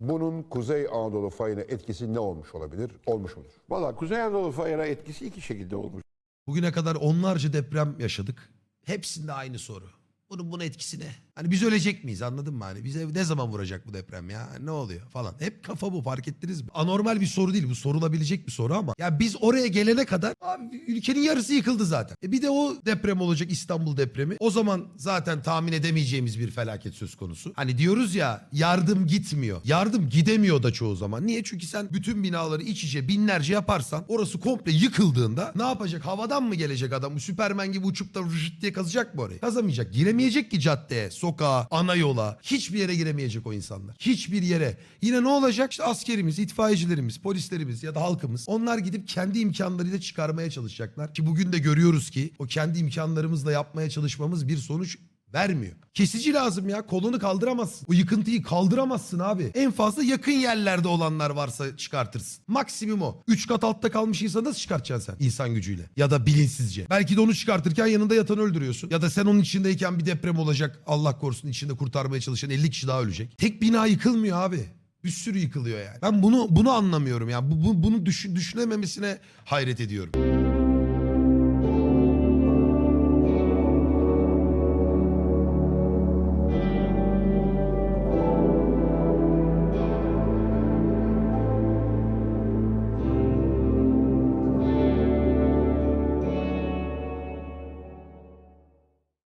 Bunun Kuzey Anadolu fayına etkisi ne olmuş olabilir? Olmuş mudur? Valla Kuzey Anadolu fayına etkisi iki şekilde olmuş. Bugüne kadar onlarca deprem yaşadık. Hepsinde aynı soru. Bunun bunun etkisi ne? Hani biz ölecek miyiz anladın mı? Hani bize ne zaman vuracak bu deprem ya? Ne oluyor falan. Hep kafa bu fark ettiniz mi? Anormal bir soru değil bu sorulabilecek bir soru ama. Ya biz oraya gelene kadar abi ülkenin yarısı yıkıldı zaten. E bir de o deprem olacak İstanbul depremi. O zaman zaten tahmin edemeyeceğimiz bir felaket söz konusu. Hani diyoruz ya yardım gitmiyor. Yardım gidemiyor da çoğu zaman. Niye? Çünkü sen bütün binaları iç içe binlerce yaparsan orası komple yıkıldığında ne yapacak? Havadan mı gelecek adam? Bu Süpermen gibi uçup da rıжıt diye kazacak mı orayı? Kazamayacak. Giremeyecek ki caddeye, sokağa, ana yola. Hiçbir yere giremeyecek o insanlar. Hiçbir yere. Yine ne olacak? İşte askerimiz, itfaiyecilerimiz, polislerimiz ya da halkımız. Onlar gidip kendi imkanlarıyla çıkarmaya çalışacaklar. Ki bugün de görüyoruz ki o kendi imkanlarımızla yapmaya çalışmamız bir sonuç vermiyor. Kesici lazım ya. Kolunu kaldıramazsın. O yıkıntıyı kaldıramazsın abi. En fazla yakın yerlerde olanlar varsa çıkartırsın. Maksimum o. Üç kat altta kalmış insanı nasıl çıkartacaksın sen? İnsan gücüyle. Ya da bilinçsizce. Belki de onu çıkartırken yanında yatanı öldürüyorsun. Ya da sen onun içindeyken bir deprem olacak. Allah korusun içinde kurtarmaya çalışan 50 kişi daha ölecek. Tek bina yıkılmıyor abi. Bir sürü yıkılıyor yani. Ben bunu bunu anlamıyorum ya. Bu, bu- bunu düşün, düşünememesine hayret ediyorum.